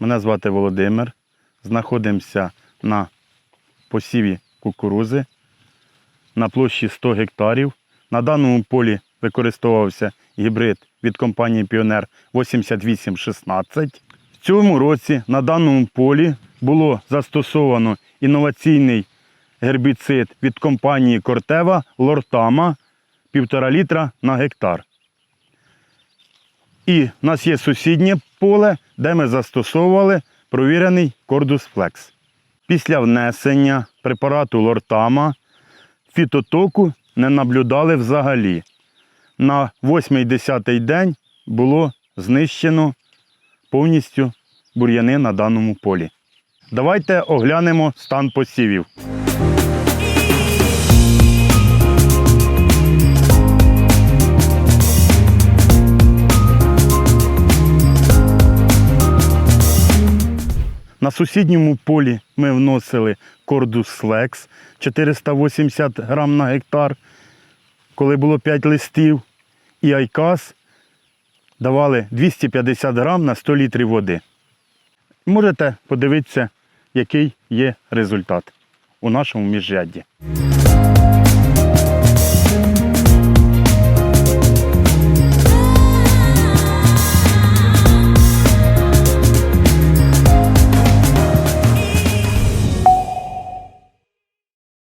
Мене звати Володимир. Знаходимося на посіві кукурузи на площі 100 гектарів. На даному полі використовувався гібрид від компанії Піонер 8816. В цьому році на даному полі було застосовано інноваційний гербіцид від компанії Кортева Лортама 1,5 літра на гектар. І в нас є сусіднє поле, де ми застосовували провірений Кордус Флекс. Після внесення препарату лортама фітотоку не наблюдали взагалі. На 8-10 день було знищено повністю бур'яни на даному полі. Давайте оглянемо стан посівів. На сусідньому полі ми вносили кордус флекс 480 грам на гектар, коли було 5 листів, і Айкас давали 250 грам на 100 літрів води. Можете подивитися, який є результат у нашому міжрядді.